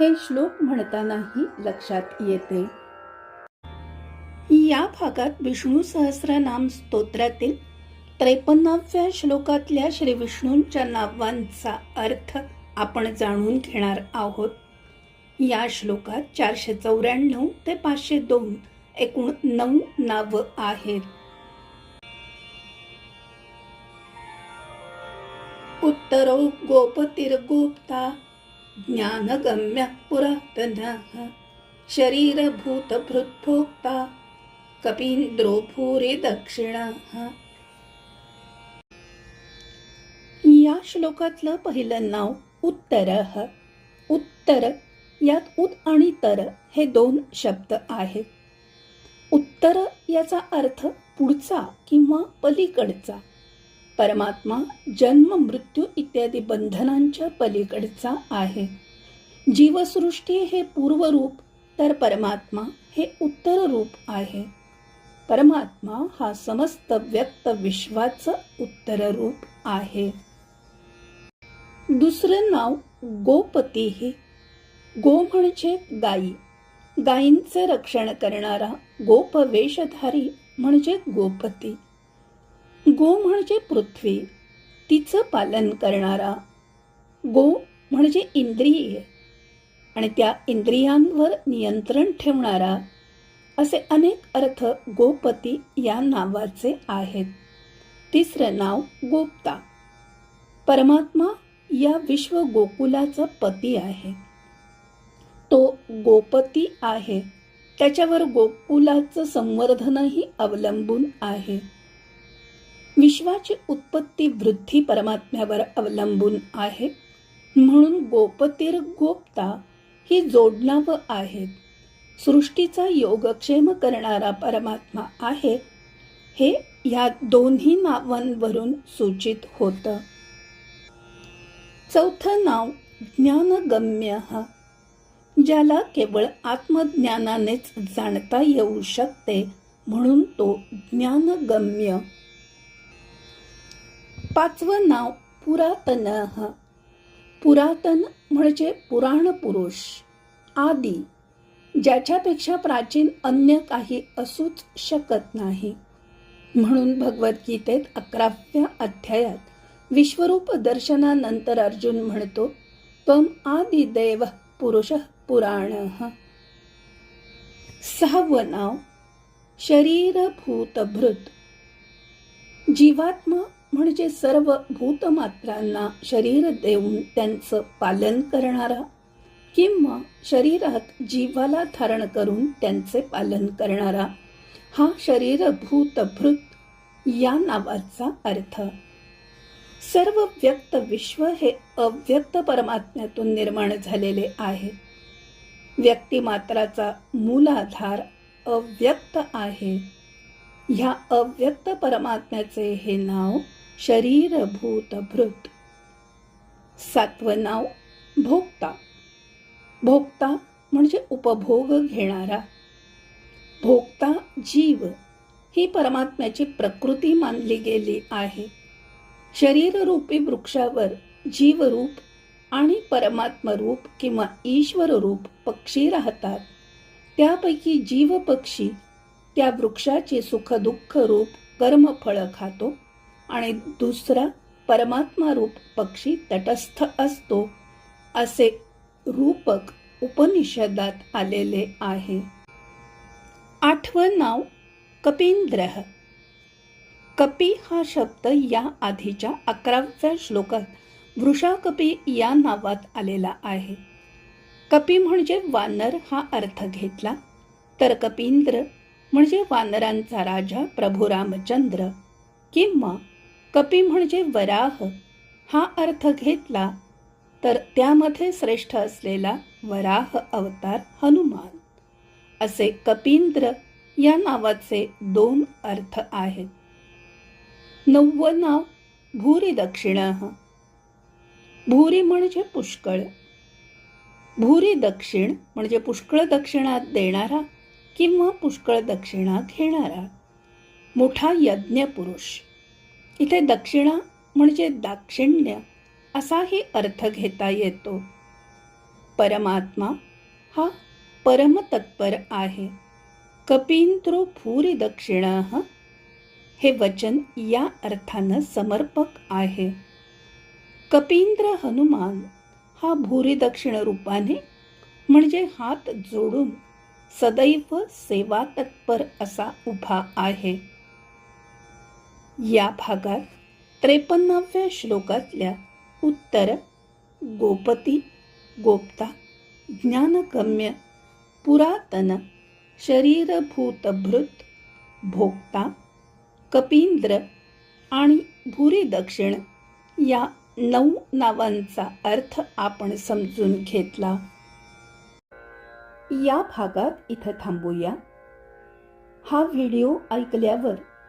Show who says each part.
Speaker 1: हे श्लोक म्हणतानाही लक्षात येते. या भागात विष्णू सहस्रनाम स्तोत्रातील त्रेपन्नाव्या श्लोकातल्या श्री विष्णूंच्या नावांचा अर्थ आपण जाणून घेणार आहोत. या श्लोकात चारशे चौऱ्याण्णव ते पाचशे दोन एकूण नऊ नावं आहेत. उत्तरो गोपतिर्गोप्ता ज्ञानगम्य पुरातनः शरीरभूतभृद्भोक्ता कपीन्द्रो भूरि दक्षिणः। या श्लोकातलं पहिलं नाव उत्तर। उत्तर यात उत आणि तर हे दोन शब्द आहेत। उत्तर याचा अर्थ पुढचा किंवा पलीकडचा। परमात्मा जन्म मृत्यू इत्यादी बंधनांच्या पलीकडचा आहे. जीवसृष्टी हे पूर्वरूप तर परमात्मा हे उत्तर रूप आहे. परमात्मा हा समस्त व्यक्त विश्वाचं उत्तर रूप आहे. दुसरं नाव गोपतीही. गो म्हणजे गायी. गायींचे रक्षण करणारा गोपवेशधारी म्हणजे गोपती. गो म्हणजे पृथ्वी तिचं पालन करणारा. गो म्हणजे इंद्रिय आणि त्या इंद्रियांवर नियंत्रण ठेवणारा असे अनेक अर्थ गोपती या नावाचे आहेत. तिसरं नाव गोप्ता. परमात्मा या विश्व गोकुलाचा पती आहे. तो गोपती आहे. त्याच्यावर गोकुलाचं संवर्धनही अवलंबून आहे. विश्वाची उत्पत्ती वृद्धी परमात्म्यावर अवलंबून आहे. म्हणून गोपतीर गोप्ता ही जोडणावं आहेत. सृष्टीचा योगक्षेम करणारा परमात्मा आहे हे ह्या दोन्ही नावांवरून सूचित होतं. चौथं नाव ज्ञानगम्य ज्याला केवळ आत्मज्ञानानेच जाणता येऊ शकते म्हणून तो ज्ञानगम्य. पाचवं नाव पुरातन. पुरातन म्हणजे पुराण पुरुष आदी ज्याच्यापेक्षा प्राचीन अन्य काही असूच शकत नाही. म्हणून भगवद्गीतेत अकराव्या अध्यायात विश्वरूप दर्शनानंतर अर्जुन म्हणतो त्वम आदिदेव पुरुष पुराण. सहावं नाव शरीरभूतभृत. जीवात्मा म्हणजे सर्व भूतमात्रांना शरीर देऊन त्यांचं पालन करणारा किंवा शरीरात जीवाला धारण करून त्यांचे पालन करणारा हा शरीरभूतभृत या नावाचा अर्थ. सर्व व्यक्त विश्व हे अव्यक्त परमात्म्यातून निर्माण झालेले आहे. व्यक्तिमात्राचा मूलाधार अव्यक्त आहे. ह्या अव्यक्त परमात्म्याचे हे नाव शरीरभूतभृत। सातवं नाव भोक्ता। भोक्ता म्हणजे उपभोग घेणारा। भोक्ता जीव ही परमात्म्याची प्रकृती मानली गेली आहे. शरीररूपी वृक्षावर जीवरूप आणि परमात्मरूप किंवा ईश्वर रूप पक्षी राहतात. त्यापैकी जीव पक्षी त्या वृक्षाचे सुखदुःख रूप कर्मफळ खातो. आणि दुसरा परमात्मा रूप पक्षी तटस्थ असतो असे रूपक उपनिषदात आलेले आहे. आठवं नाव कपिंद्र. कपी हा शब्द या आधीच्या अकराव्या श्लोकात वृषाकपी या नावात आलेला आहे. कपी म्हणजे वानर हा अर्थ घेतला तर कपींद्र म्हणजे वानरांचा राजा प्रभू रामचंद्र किंवा कपी म्हणजे वराह हा अर्थ घेतला तर त्यामध्ये श्रेष्ठ असलेला वराह अवतार हनुमान. असे कपींद्र या नावाचे दोन अर्थ आहेत. नववं नाव भूरी दक्षिण. भूरी म्हणजे पुष्कळ. भूरी दक्षिण म्हणजे पुष्कळ दक्षिणा देणारा किंवा पुष्कळ दक्षिणा घेणारा. मोठा यज्ञ पुरुष इथे दक्षिणा म्हणजे दाक्षिण्य असाही अर्थ घेता येतो. परमात्मा हा परमतत्पर आहे. कपींद्रो भूरी दक्षिणा हे वचन या अर्थानं समर्पक आहे. कपींद्र हनुमान हा भूरी दक्षिण रूपाने म्हणजे हात जोडून सदैव सेवा तत्पर असा उभा आहे. या भागात त्रेपन्नाव्या श्लोकातल्या उत्तर गोपती गोप्ता ज्ञानगम्य पुरातन शरीरभूतभृत भोक्ता कपींद्र आणि भूरी दक्षिण या नऊ नावांचा अर्थ आपण समजून घेतला. या भागात इथं थांबूया. हा व्हिडिओ ऐकल्यावर